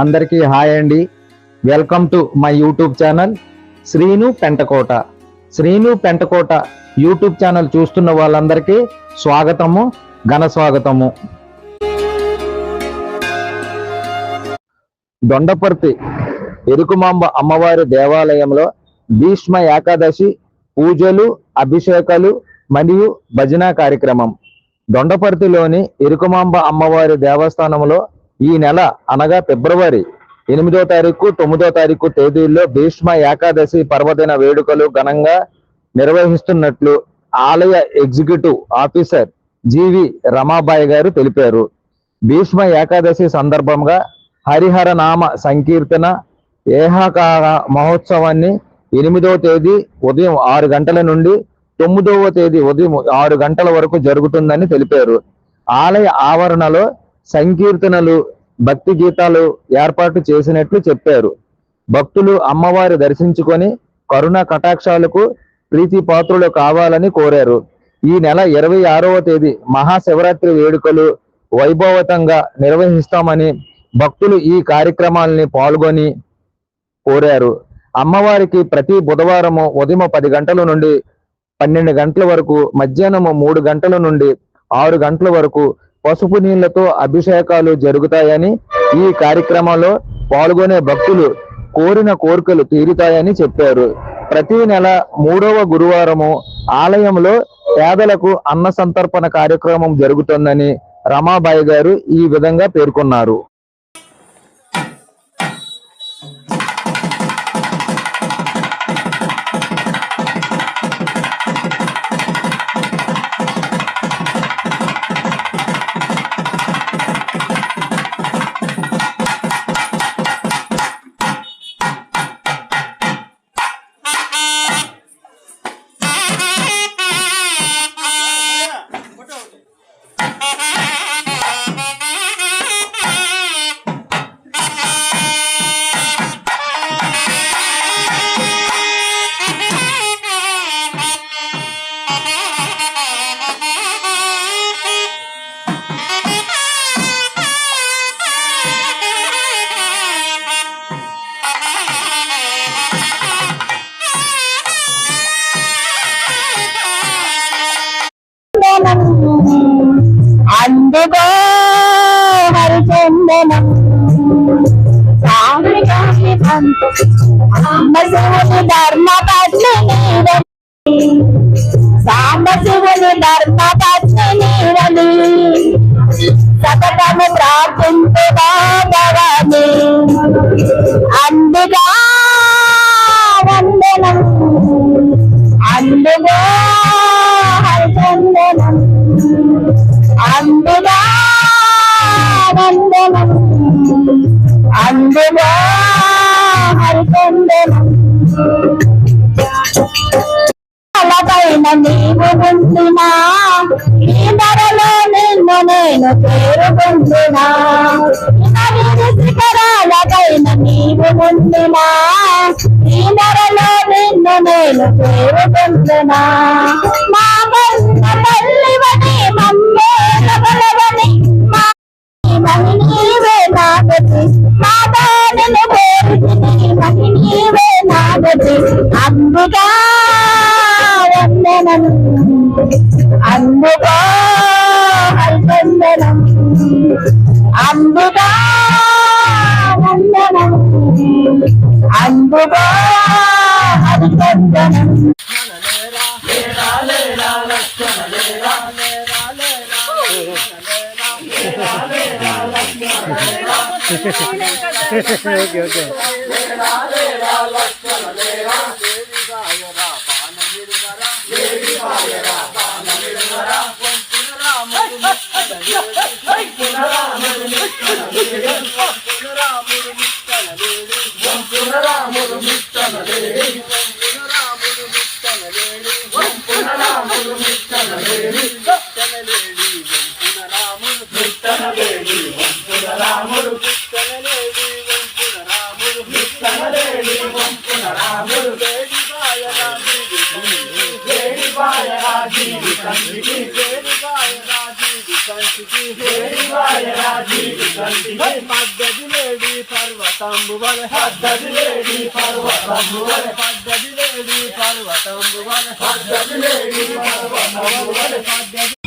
అందరికీ హాయ్ అండి. Welcome to my YouTube channel Srinu Pentakota. Srinu Pentakota YouTube channel చూస్తున్న వాళ్ళందరికీ స్వాగతము ఘన స్వాగతము. దొండపర్తి ఎరుకుమాంబ అమ్మవారి దేవాలయంలో భీష్మ ఏకాదశి పూజలు అభిషేకాలు మరియు భజన కార్యక్రమం. దొండపర్తిలోని ఎరుకుమాంబ అమ్మవారి దేవస్థానంలో ఈ నెల అనగా ఫిబ్రవరి ఎనిమిదో తారీఖు తొమ్మిదో తారీఖు తేదీల్లో భీష్మ ఏకాదశి పర్వదిన వేడుకలు ఘనంగా నిర్వహిస్తున్నట్లు ఆలయ ఎగ్జిక్యూటివ్ ఆఫీసర్ జీవి రమాబాయి గారు తెలిపారు. భీష్మ ఏకాదశి సందర్భంగా హరిహర నామ సంకీర్తన ఏహాకార మహోత్సవాన్ని ఎనిమిదవ తేదీ ఉదయం ఆరు గంటల నుండి తొమ్మిదవ తేదీ ఉదయం ఆరు గంటల వరకు జరుగుతుందని తెలిపారు. ఆలయ ఆవరణలో సంకీర్తనలు భక్తి గీతాలు ఏర్పాటు చేసినట్లు చెప్పారు. భక్తులు అమ్మవారి దర్శించుకొని కరుణ కటాక్షాలకు ప్రీతి పాత్రులు కావాలని కోరారు. ఈ నెల ఇరవై ఆరవ తేదీ మహాశివరాత్రి వేడుకలు వైభవతంగా నిర్వహిస్తామని భక్తులు ఈ కార్యక్రమాలని పాల్గొని కోరారు. అమ్మవారికి ప్రతి బుధవారము ఉదయం పది గంటల నుండి పన్నెండు గంటల వరకు మధ్యాహ్నము మూడు గంటల నుండి ఆరు గంటల వరకు పసుపు నీళ్ళతో అభిషేకాలు జరుగుతాయని ఈ కార్యక్రమంలో పాల్గొనే భక్తులు కోరిన కోరికలు తీరుతాయని చెప్పారు. ప్రతి నెల మూడవ గురువారము ఆలయంలో పేదలకు అన్న సంతర్పణ కార్యక్రమం జరుగుతుందని రమాబాయి గారు ఈ విధంగా పేర్కొన్నారు. అందుకో హరిచందనం. సాంబశివుని ధర్మ పత్ని సాంబశివుని ధర్మ పత్ని నీరని సతతము ప్రార్థించుగా అందుగా వందనం. అందుగా అందునా వందనం. అందుగా నీవు ఉంటున్నా ఈ ధరలో నిన్ను నేను చేరుకుంటున్నా నవీన నీవు ఉంటున్నా ఈ ధరలో నిన్ను నేను చేరుకుంటున్నా మా అందుగా వందనం. అందుగా హరిచందనం అందుగా వందనం. అందుగా హరిచందనం ఓకే ఓకే. Tá Amém. లేడి పర్వతంబు వల పద్దదిలేడి పర్వతంబు వల పద్దదిలేడి పర్వతంబు వల పద్దదిలేడి పర్వతంబు వల పద్దది